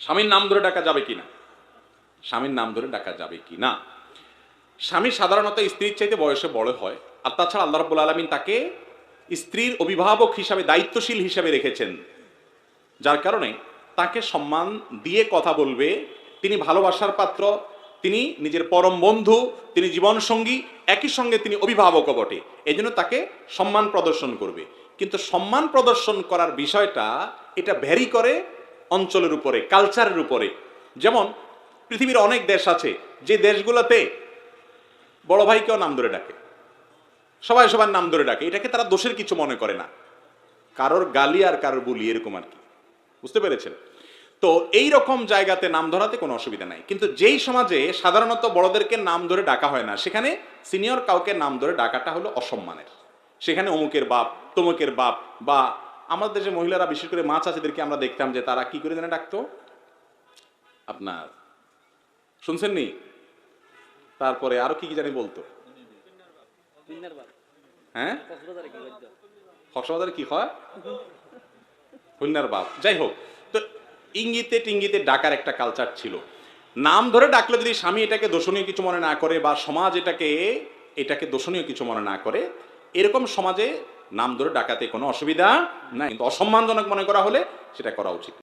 স্বামীর নাম ধরে ডাকা যাবে কিনা? স্বামীর নাম ধরে ডাকা যাবে কিনা? স্বামী সাধারণত স্ত্রীর চাইতে বয়সে বড় হয়, আর তাছাড়া আল্লাহ রাব্বুল আলমিন তাকে স্ত্রীর অভিভাবক হিসাবে, দায়িত্বশীল হিসাবে রেখেছেন। যার কারণে তাকে সম্মান দিয়ে কথা বলবে, তিনি ভালোবাসার পাত্র, তিনি নিজের পরম বন্ধু, তিনি জীবনসঙ্গী, একই সঙ্গে তিনি অভিভাবকও বটে। এই জন্য তাকে সম্মান প্রদর্শন করবে। কিন্তু সম্মান প্রদর্শন করার বিষয়টা এটা ভ্যারি করে অঞ্চলের উপরে কালচারের উপরে। যেমন, পৃথিবীর অনেক দেশ আছে, যে দেশগুলোতে বড় ভাইকেও নাম ধরে ডাকে। সবাই সবার নাম ধরে ডাকে। এটাকে তারা দোষের কিছু মনে করে না। কারোর গালি আর কারোর বুলি, এরকম আর কি। বুঝতে পেরেছেন? তো এই রকম জায়গাতে নাম ধরাতে কোনো অসুবিধা নাই। কিন্তু যেই সমাজে সাধারণত বড়দেরকে নাম ধরে ডাকা হয় না, সেখানে সিনিয়র কাউকে নাম ধরে ডাকাটা হলো অসম্মানের। সেখানে অমুকের বাপ, তমুকের বাপ বা আমাদের দেশে মহিলারা, বিশেষ করে মা চাষিদেরকে আমরা দেখতাম যে তারা কি করে জানে ডাকতো? আপনার, শুনছেন নি? তারপরে আরও কি কি জানি বলতো? হ্যাঁ? কক্সবাজারে কি হয়? বাপ। যাই হোক, তো ইঙ্গিতে টিঙ্গিতে ডাকার একটা কালচার ছিল। নাম ধরে ডাকলে যদি স্বামী এটাকে দোষণীয় কিছু মনে না করে বা সমাজ এটাকে এটাকে দোষণীয় কিছু মনে না করে, এরকম সমাজে নাম ধরে ডাকাতে কোনো অসুবিধা নাই। কিন্তু অসম্মানজনক মনে করা হলে সেটা করা উচিত।